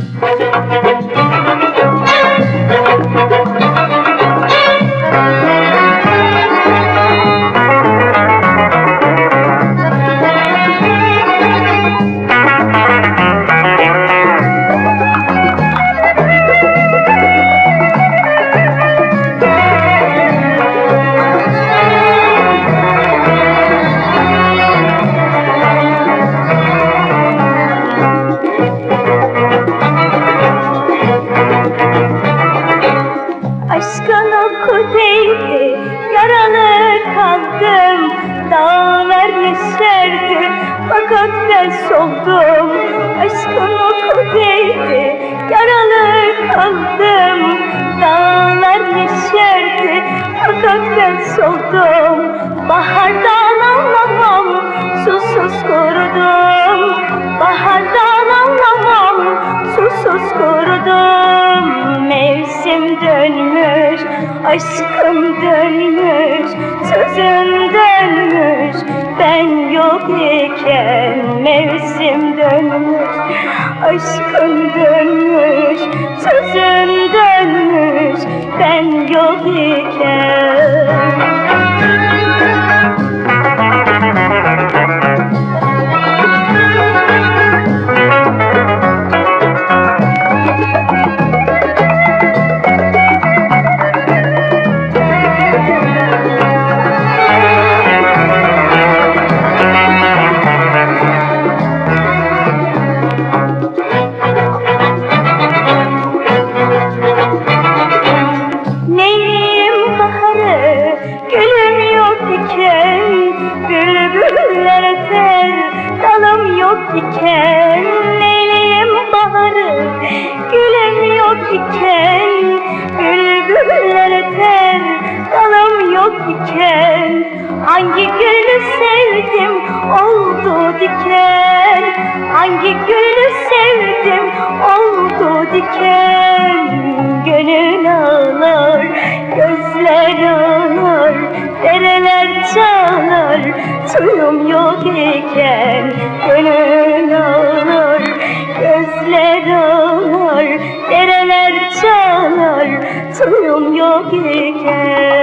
Aşkın fakat ben soldum Aşkın oku değdi, yaralı kaldım Dağlar yeşerdi, fakat ben soldum Bahardan anlamam, susuz kurudum. Bahardan anlamam, susuz kurudum. Mevsim dönmüş, aşkım dönmüş Sözün dönmüş, ben yok iken Mevsim dönmüş, aşkım dönmüş Sözün dönmüş, ben yok iken Bülbüller öter, dalım yok iken Neyleyim baharı, gülüm yok iken Bülbüller öter, dalım yok iken Hangi gülü sevdim, oldu diken. Hangi gülü sevdim, oldu diken. Gönül ağlar, gözler ağlar Dereler çağlar, suyum yok iken Gönül ağlar, gözler ağlar Dereler çağlar, suyum yok iken